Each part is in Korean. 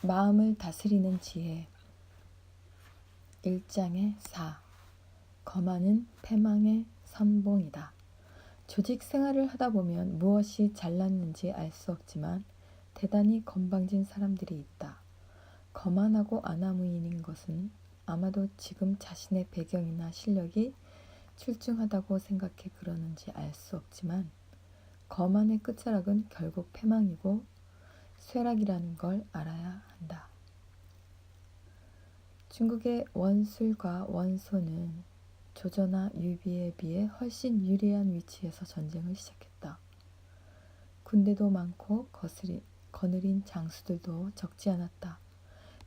마음을 다스리는 지혜 1장의 4 거만은 패망의 선봉이다. 조직 생활을 하다 보면 무엇이 잘났는지 알 수 없지만 대단히 건방진 사람들이 있다. 거만하고 아나무인인 것은 아마도 지금 자신의 배경이나 실력이 출중하다고 생각해 그러는지 알 수 없지만 거만의 끝자락은 결국 패망이고 쇠락이라는 걸 알아야 한다. 중국의 원술과 원소는 조조나 유비에 비해 훨씬 유리한 위치에서 전쟁을 시작했다. 군대도 많고 거스리, 거느린 장수들도 적지 않았다.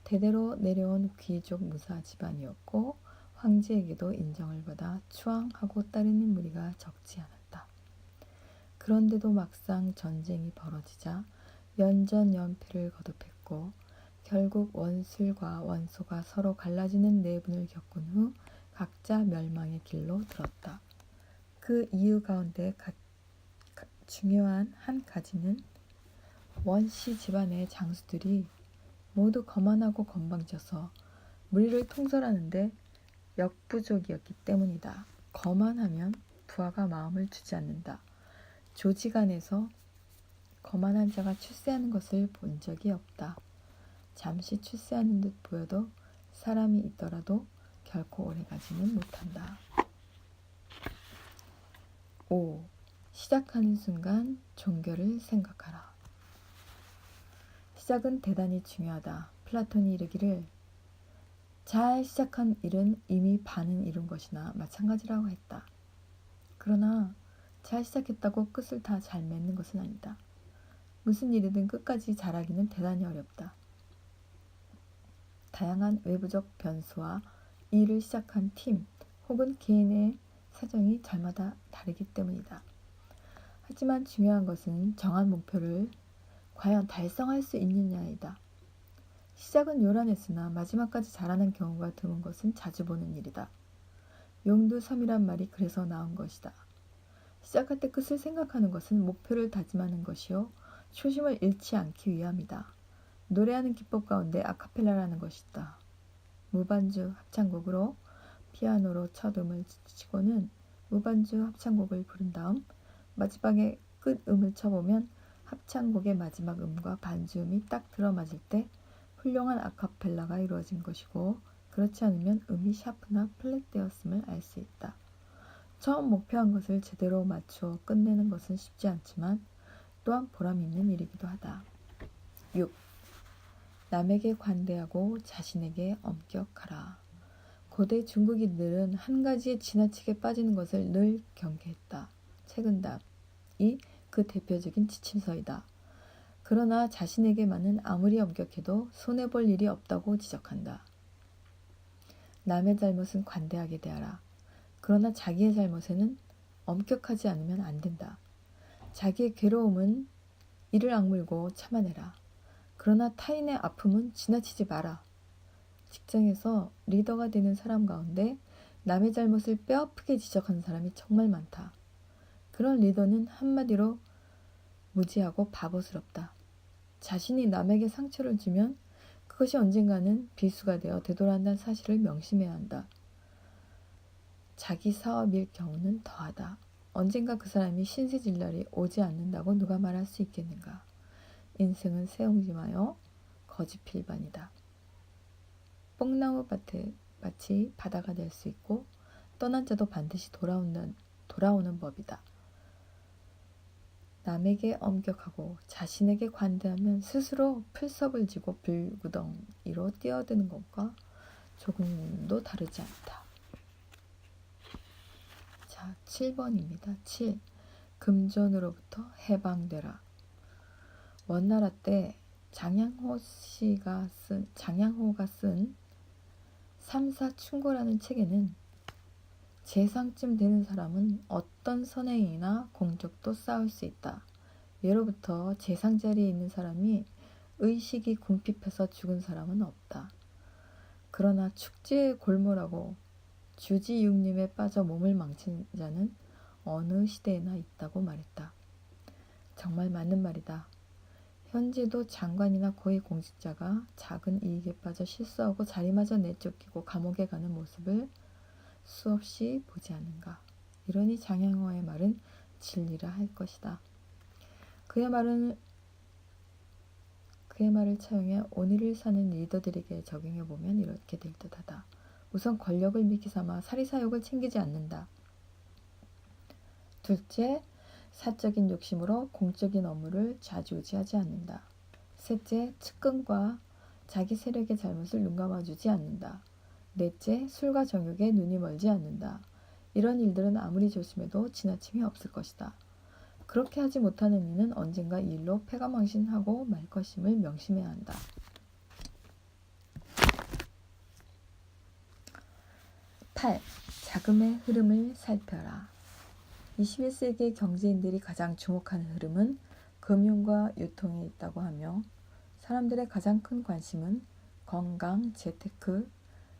대대로 내려온 귀족 무사 집안이었고 황제에게도 인정을 받아 추앙하고 따르는 무리가 적지 않았다. 그런데도 막상 전쟁이 벌어지자 연전 연패를 거듭했고 결국 원술과 원소가 서로 갈라지는 내분을 겪은 후 각자 멸망의 길로 들었다. 그 이유 가운데 가, 가, 중요한 한 가지는 원씨 집안의 장수들이 모두 거만하고 건방져서 무리를 통솔하는데 역부족이었기 때문이다. 거만하면 부하가 마음을 주지 않는다. 조직 안에서 거만한 자가 출세하는 것을 본 적이 없다. 잠시 출세하는 듯 보여도 사람이 있더라도 결코 오래가지는 못한다. 5. 시작하는 순간 종교를 생각하라. 시작은 대단히 중요하다. 플라톤이 이르기를 잘 시작한 일은 이미 반은 이룬 것이나 마찬가지라고 했다. 그러나 잘 시작했다고 끝을 다 잘 맺는 것은 아니다. 무슨 일이든 끝까지 잘하기는 대단히 어렵다. 다양한 외부적 변수와 일을 시작한 팀 혹은 개인의 사정이 절마다 다르기 때문이다. 하지만 중요한 것은 정한 목표를 과연 달성할 수 있느냐이다. 시작은 요란했으나 마지막까지 잘하는 경우가 드문 것은 자주 보는 일이다. 용두섬이란 말이 그래서 나온 것이다. 시작할 때 끝을 생각하는 것은 목표를 다짐하는 것이요. 초심을 잃지 않기 위함이다. 노래하는 기법 가운데 아카펠라라는 것이 있다. 무반주 합창곡으로 피아노로 첫 음을 치고는 무반주 합창곡을 부른 다음 마지막에 끝 음을 쳐보면 합창곡의 마지막 음과 반주음이 딱 들어맞을 때 훌륭한 아카펠라가 이루어진 것이고 그렇지 않으면 음이 샤프나 플랫되었음을 알 수 있다. 처음 목표한 것을 제대로 맞추어 끝내는 것은 쉽지 않지만 또한 보람 있는 일이기도 하다. 6. 남에게 관대하고 자신에게 엄격하라. 고대 중국인들은 한 가지에 지나치게 빠지는 것을 늘 경계했다. 책은답이 그 대표적인 지침서이다. 그러나 자신에게만은 아무리 엄격해도 손해볼 일이 없다고 지적한다. 남의 잘못은 관대하게 대하라. 그러나 자기의 잘못에는 엄격하지 않으면 안 된다. 자기의 괴로움은 이를 악물고 참아내라. 그러나 타인의 아픔은 지나치지 마라. 직장에서 리더가 되는 사람 가운데 남의 잘못을 뼈아프게 지적하는 사람이 정말 많다. 그런 리더는 한마디로 무지하고 바보스럽다. 자신이 남에게 상처를 주면 그것이 언젠가는 비수가 되어 되돌아간다는 사실을 명심해야 한다. 자기 사업일 경우는 더하다. 언젠가 그 사람이 신세질 날이 오지 않는다고 누가 말할 수 있겠는가. 인생은 새옹지마요 거짓필반이다. 뽕나무 밭에 마치 바다가 될 수 있고 떠난 자도 반드시 돌아오는, 돌아오는 법이다. 남에게 엄격하고 자신에게 관대하면 스스로 풀섭을 지고 불구덩이로 뛰어드는 것과 조금도 다르지 않다. 자, 7번입니다. 7. 금전으로부터 해방되라. 원나라 때 장양호 씨가 쓴 장양호가 쓴 삼사충고라는 책에는 재상쯤 되는 사람은 어떤 선행이나 공적도 쌓을 수 있다. 예로부터 재상 자리에 있는 사람이 의식이 궁핍해서 죽은 사람은 없다. 그러나 축제에 골몰하고 주지육림에 빠져 몸을 망친 자는 어느 시대에나 있다고 말했다. 정말 맞는 말이다. 현재도 장관이나 고위공직자가 작은 이익에 빠져 실수하고 자리마저 내쫓기고 감옥에 가는 모습을 수없이 보지 않는가. 이러니 장양호의 말은 진리라 할 것이다. 그의 말은 그의 말을 차용해 오늘을 사는 리더들에게 적용해 보면 이렇게 될 듯하다. 우선 권력을 미끼 삼아 사리사욕을 챙기지 않는다. 둘째, 사적인 욕심으로 공적인 업무를 좌지우지하지 않는다. 셋째, 측근과 자기 세력의 잘못을 눈 감아주지 않는다. 넷째, 술과 정욕에 눈이 멀지 않는다. 이런 일들은 아무리 조심해도 지나침이 없을 것이다. 그렇게 하지 못하는 이는 언젠가 이 일로 패가망신하고 말 것임을 명심해야 한다. 8. 자금의 흐름을 살펴라. 21세기 경제인들이 가장 주목하는 흐름은 금융과 유통에 있다고 하며 사람들의 가장 큰 관심은 건강, 재테크,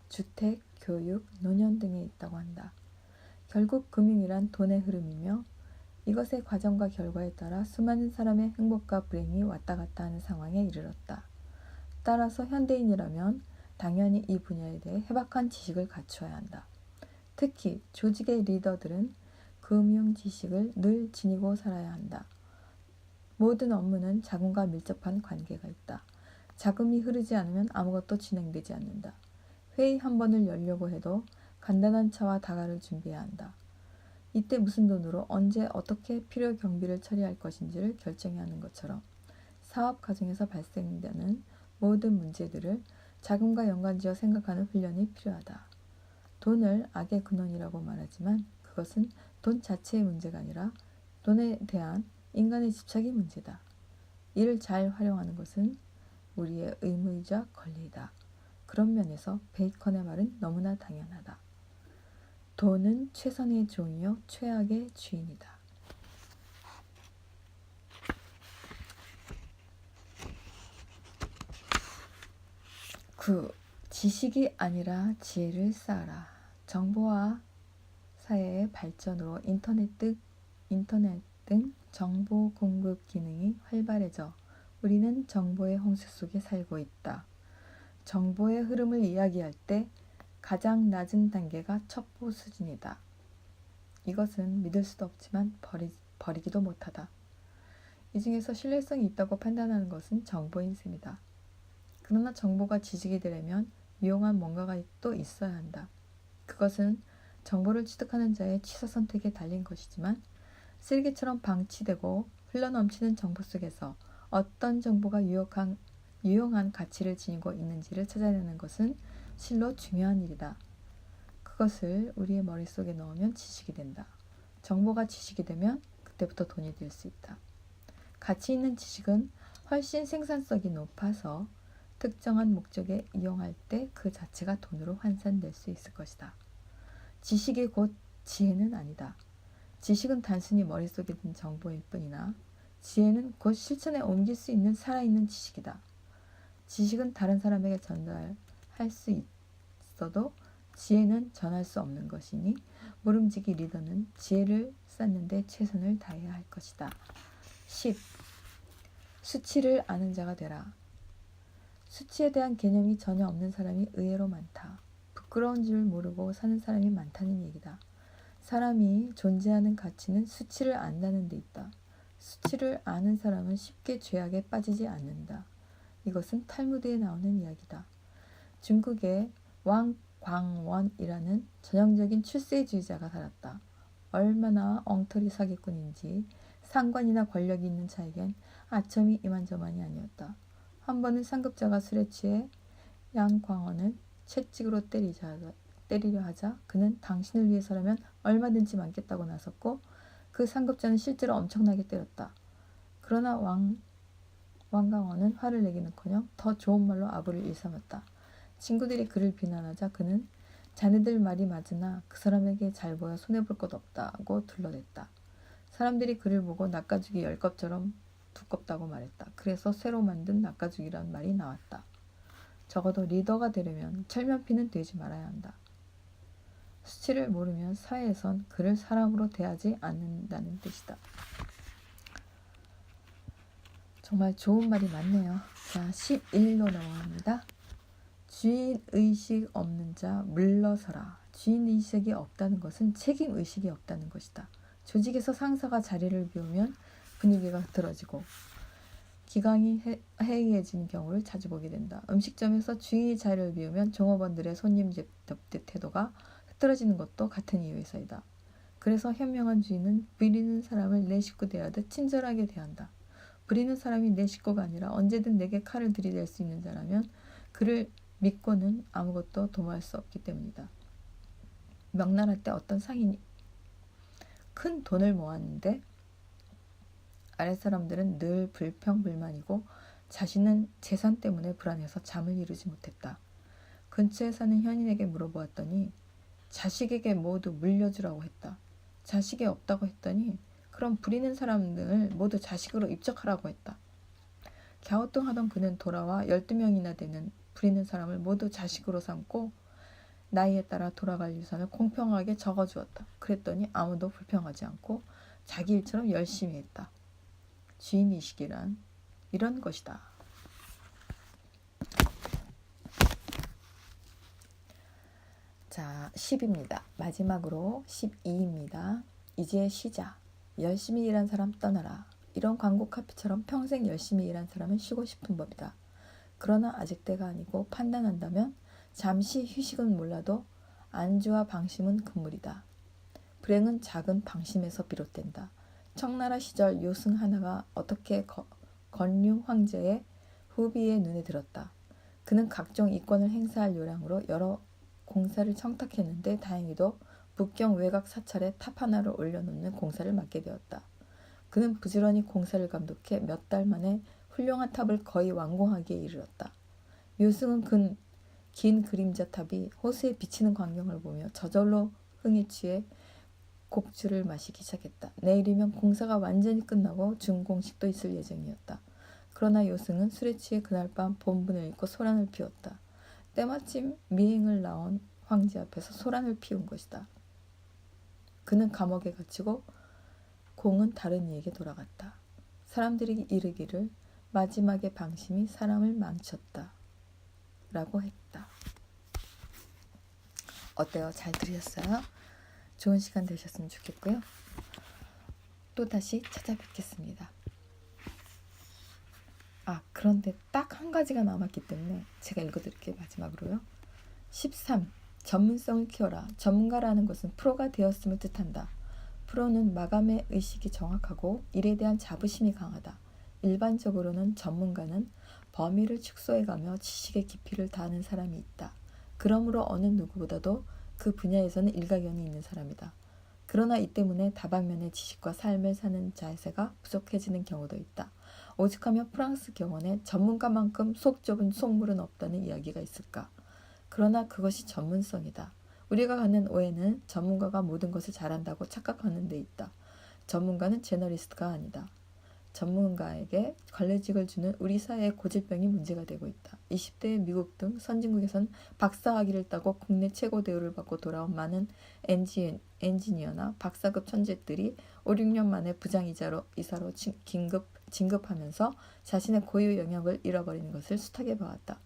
주택, 교육, 노년 등에 있다고 한다. 결국 금융이란 돈의 흐름이며 이것의 과정과 결과에 따라 수많은 사람의 행복과 불행이 왔다 갔다 하는 상황에 이르렀다. 따라서 현대인이라면 당연히 이 분야에 대해 해박한 지식을 갖추어야 한다. 특히 조직의 리더들은 금융 지식을 늘 지니고 살아야 한다. 모든 업무는 자금과 밀접한 관계가 있다. 자금이 흐르지 않으면 아무것도 진행되지 않는다. 회의 한 번을 열려고 해도 간단한 차와 다가를 준비해야 한다. 이때 무슨 돈으로 언제 어떻게 필요 경비를 처리할 것인지를 결정해야 하는 것처럼 사업 과정에서 발생되는 모든 문제들을 자금과 연관지어 생각하는 훈련이 필요하다. 돈을 악의 근원이라고 말하지만 그것은 돈 자체의 문제가 아니라 돈에 대한 인간의 집착이 문제다. 이를 잘 활용하는 것은 우리의 의무이자 권리이다. 그런 면에서 베이컨의 말은 너무나 당연하다. 돈은 최선의 종이요 최악의 주인이다. 구 지식이 아니라 지혜를 쌓아라. 정보와 사회의 발전으로 인터넷 등 인터넷 등 정보 공급 기능이 활발해져 우리는 정보의 홍수 속에 살고 있다. 정보의 흐름을 이야기할 때 가장 낮은 단계가 첩보 수준이다. 이것은 믿을 수도 없지만 버리, 버리기도 못하다. 이 중에서 신뢰성이 있다고 판단하는 것은 정보인 셈이다. 그러나 정보가 지식이 되려면 유용한 뭔가가 또 있어야 한다. 그것은 정보를 취득하는 자의 취사 선택에 달린 것이지만 쓰레기처럼 방치되고 흘러넘치는 정보 속에서 어떤 정보가 유용한, 유용한 가치를 지니고 있는지를 찾아내는 것은 실로 중요한 일이다. 그것을 우리의 머릿속에 넣으면 지식이 된다. 정보가 지식이 되면 그때부터 돈이 될 수 있다. 가치 있는 지식은 훨씬 생산성이 높아서 특정한 목적에 이용할 때 그 자체가 돈으로 환산될 수 있을 것이다. 지식이 곧 지혜는 아니다. 지식은 단순히 머릿속에 든 정보일 뿐이나 지혜는 곧 실천에 옮길 수 있는 살아있는 지식이다. 지식은 다른 사람에게 전달할 수 있어도 지혜는 전할 수 없는 것이니 모름지기 리더는 지혜를 쌓는데 최선을 다해야 할 것이다. 10. 수치를 아는 자가 되라. 수치에 대한 개념이 전혀 없는 사람이 의외로 많다. 부끄러운 줄 모르고 사는 사람이 많다는 얘기다. 사람이 존재하는 가치는 수치를 안다는 데 있다. 수치를 아는 사람은 쉽게 죄악에 빠지지 않는다. 이것은 탈무드에 나오는 이야기다. 중국의 왕광원이라는 전형적인 출세주의자가 살았다. 얼마나 엉터리 사기꾼인지 상관이나 권력이 있는 자에겐 아첨이 이만저만이 아니었다. 한 번은 상급자가 술에 취해 양광원을 채찍으로 때리자, 때리려 하자 그는 당신을 위해서라면 얼마든지 맡겠다고 나섰고 그 상급자는 실제로 엄청나게 때렸다. 그러나 왕, 왕광원은 화를 내기는커녕 더 좋은 말로 아부를 일삼았다. 친구들이 그를 비난하자 그는 자네들 말이 맞으나 그 사람에게 잘 보여 손해볼 것 없다고 둘러댔다. 사람들이 그를 보고 낚아죽이 열 컵처럼 두껍다고 말했다. 그래서 새로 만든 낚아죽이란 말이 나왔다. 적어도 리더가 되려면 철면피는 되지 말아야 한다. 수치를 모르면 사회에선 그를 사람으로 대하지 않는다는 뜻이다. 정말 좋은 말이 많네요. 자, 11로 넘어갑니다. 주인 의식 없는 자 물러서라. 주인 의식이 없다는 것은 책임 의식이 없다는 것이다. 조직에서 상사가 자리를 비우면 분위기가 흐트러지고 기강이 해- 해이해지는 경우를 자주 보게 된다. 음식점에서 주인이 자리를 비우면 종업원들의 손님 접대 태도가 흐트러지는 것도 같은 이유에서이다. 그래서 현명한 주인은 부리는 사람을 내 식구 대하듯 친절하게 대한다. 부리는 사람이 내 식구가 아니라 언제든 내게 칼을 들이댈 수 있는 자라면 그를 믿고는 아무것도 도모할 수 없기 때문이다. 명날할 때 어떤 상인이 큰 돈을 모았는데 아랫 사람들은 늘 불평불만이고 자신은 재산 때문에 불안해서 잠을 이루지 못했다. 근처에 사는 현인에게 물어보았더니 자식에게 모두 물려주라고 했다. 자식이 없다고 했더니 그럼 부리는 사람들을 모두 자식으로 입적하라고 했다. 갸우뚱하던 그는 돌아와 12명이나 되는 부리는 사람을 모두 자식으로 삼고 나이에 따라 돌아갈 유산을 공평하게 적어주었다. 그랬더니 아무도 불평하지 않고 자기 일처럼 열심히 했다. 주인의식이란 이런 것이다. 자, 10입니다. 마지막으로 12입니다. 이제 쉬자. 열심히 일한 사람 떠나라. 이런 광고 카피처럼 평생 열심히 일한 사람은 쉬고 싶은 법이다. 그러나 아직 때가 아니고 판단한다면 잠시 휴식은 몰라도 안주와 방심은 금물이다. 불행은 작은 방심에서 비롯된다. 청나라 시절 요승 하나가 어떻게 거, 건륭 황제의 후비의 눈에 들었다. 그는 각종 이권을 행사할 요량으로 여러 공사를 청탁했는데 다행히도 북경 외곽 사찰에 탑 하나를 올려놓는 공사를 맡게 되었다. 그는 부지런히 공사를 감독해 몇 달 만에 훌륭한 탑을 거의 완공하기에 이르렀다. 요승은 그긴 그림자 탑이 호수에 비치는 광경을 보며 저절로 흥에 취해 곡주를 마시기 시작했다. 내일이면 공사가 완전히 끝나고 준공식도 있을 예정이었다. 그러나 요승은 술에 취해 그날 밤 본분을 잃고 소란을 피웠다. 때마침 미행을 나온 황제 앞에서 소란을 피운 것이다. 그는 감옥에 갇히고 공은 다른 이에게 돌아갔다. 사람들이 이르기를 마지막에 방심이 사람을 망쳤다. 라고 했다. 어때요? 잘 들으셨어요? 좋은 시간 되셨으면 좋겠고요. 또 다시 찾아뵙겠습니다. 아, 그런데 딱 한 가지가 남았기 때문에 제가 읽어드릴게요. 마지막으로요. 13. 전문성을 키워라. 전문가라는 것은 프로가 되었음을 뜻한다. 프로는 마감의 의식이 정확하고 일에 대한 자부심이 강하다. 일반적으로는 전문가는 범위를 축소해가며 지식의 깊이를 다하는 사람이 있다. 그러므로 어느 누구보다도 그 분야에서는 일가견이 있는 사람이다. 그러나 이 때문에 다방면의 지식과 삶을 사는 자세가 부족해지는 경우도 있다. 오죽하면 프랑스 경원에 전문가만큼 속 좁은 속물은 없다는 이야기가 있을까. 그러나 그것이 전문성이다. 우리가 갖는 오해는 전문가가 모든 것을 잘한다고 착각하는 데 있다. 전문가는 제너리스트가 아니다. 전문가에게 관례직을 주는 우리 사회의 고질병이 문제가 되고 있다. 20대의 미국 등 선진국에선 박사학위를 따고 국내 최고 대우를 받고 돌아온 많은 엔지, 엔지니어나 박사급 천재들이 5, 6년 만에 부장이자로 이사로 진- 긴급 진급하면서 자신의 고유 영역을 잃어버리는 것을 숱하게 봐왔다.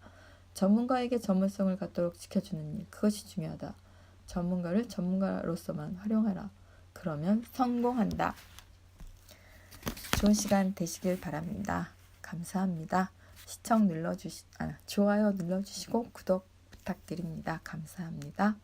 전문가에게 전문성을 갖도록 지켜주는 일, 그것이 중요하다. 전문가를 전문가로서만 활용하라. 그러면 성공한다. 좋은 시간 되시길 바랍니다. 감사합니다. 시청 눌러주시, 아, 좋아요 눌러주시고 구독 부탁드립니다. 감사합니다.